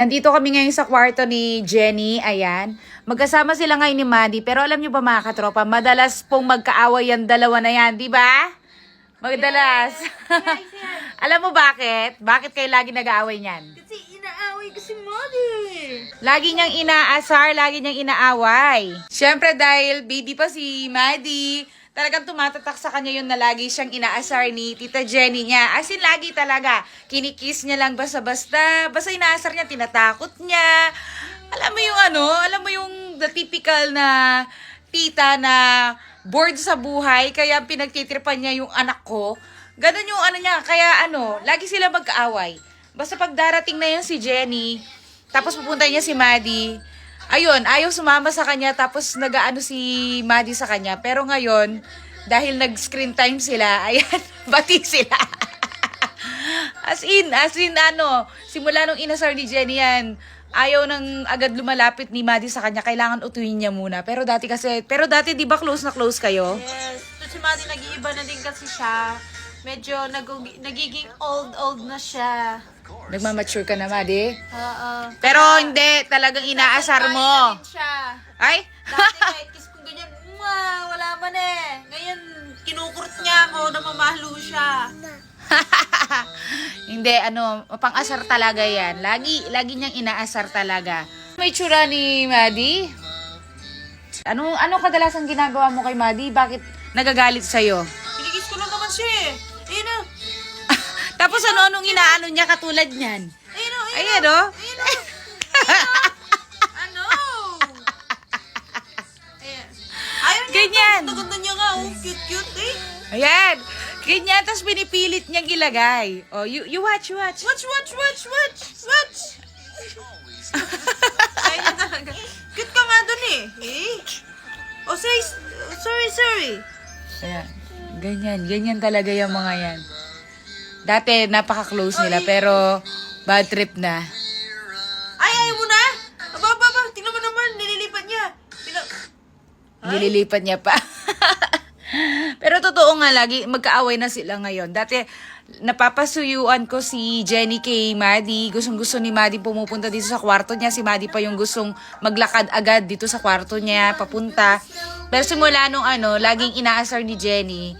Nandito kami ngayon sa kwarto ni Jenny, ayan. Magkasama sila ngayon ni Maddie, pero alam nyo ba mga katropa, madalas pong magkaaway yung dalawa na yan, di ba? Magdalas. alam mo bakit? Bakit kayo lagi nag-aaway niyan? Kasi inaaway ko si Molly. Lagi niyang inaasar, lagi niyang inaaway. Siyempre dahil baby pa si Maddie, talagang tumatatak sa kanya yun na lagi siyang inaasar ni Tita Jenny niya. As in, lagi talaga. Kinikis niya lang basta-basta. Basta inaasar niya, tinatakot niya. Alam mo yung ano, alam mo yung the typical na tita na bored sa buhay, kaya pinagtitripan niya yung anak ko. Ganon yung ano niya, kaya ano, lagi sila magkaaway. Basta pag darating na yun si Jenny, tapos pupunta niya si Maddie, ayun, ayaw sumama sa kanya, tapos nagaano si Maddie sa kanya. Pero ngayon, dahil nag-screen time sila, ayan, bati sila. as in, as in, ano, simula nung inasar ni Jenny yan, ayaw nang agad lumalapit ni Maddie sa kanya, kailangan utuin niya muna. Pero dati kasi, pero dati di ba close na close kayo? Yes. So si Molly nag-iiba na din kasi siya. Medyo nag- nagiging old-old na siya. Nagmamature ka na, Maddie. Oo. Pero hindi, talagang inaasar mo. siya. Ay? Dati kahit kiss ko ganyan, Mwah, wala man eh. Ngayon, kinukurot niya ako, namamahalo siya. Hindi, ano, pang-asar talaga yan. Lagi, lagi niyang inaasar talaga. May tsura ni Maddie? Ano, ano kadalasan ginagawa mo kay Maddie? Bakit nagagalit sa'yo? Kinikiss ko lang naman siya eh. Ayun na. Tapos ano, anong inaano niya katulad niyan? Ayun ayun na. Ayan, oh. Ayun na. Ano? Ayan. Niya. Ganyan. Ganda niya nga, oh. Cute-cute eh. Ayan. Ganyan, tapos pinipilit niyang ilagay. Oh, you, you watch, you watch. Watch, watch, watch, watch, watch. Niya talaga. Cute ka nga dun eh. Eh? Oh, sorry, sorry, sorry. Ayan. Ganyan, ganyan talaga yung mga yan. Dati, napaka-close nila, pero bad trip na. Ay, ayaw mo na? Aba, aba, aba. Tingnan mo naman, nililipat niya. Pina... Nililipat niya pa. Pero totoo nga lagi, magkaaway na sila ngayon. Dati, napapasuyuan ko si Jenny kay Maddie. Gustong gusto ni Maddie pumupunta dito sa kwarto niya. Si Maddie pa yung gustong maglakad agad dito sa kwarto niya, papunta. Pero simula nung ano, laging inaasar ni Jenny,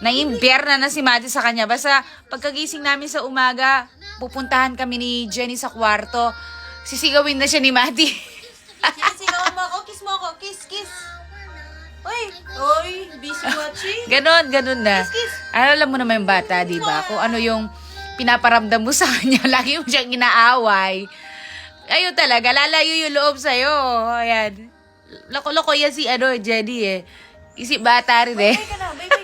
naimber na na si Maddie sa kanya. Basta pagkagising namin sa umaga, pupuntahan kami ni Jenny sa kwarto. Sisigawin na siya ni Maddie. Sinisigawan mo ako, kiss mo ako, kiss, kiss. Uy, uy, busy watching. Ganon, ganon na. Kiss, kiss. Alam mo naman yung bata, di ba? Kung ano yung pinaparamdam mo sa kanya, lagi mo siyang inaaway. Ayun talaga, lalayo yung loob sa'yo. Ayan. Loko-loko yan si ano, Jenny eh. Isip bata rin eh. Bye ka na, bye.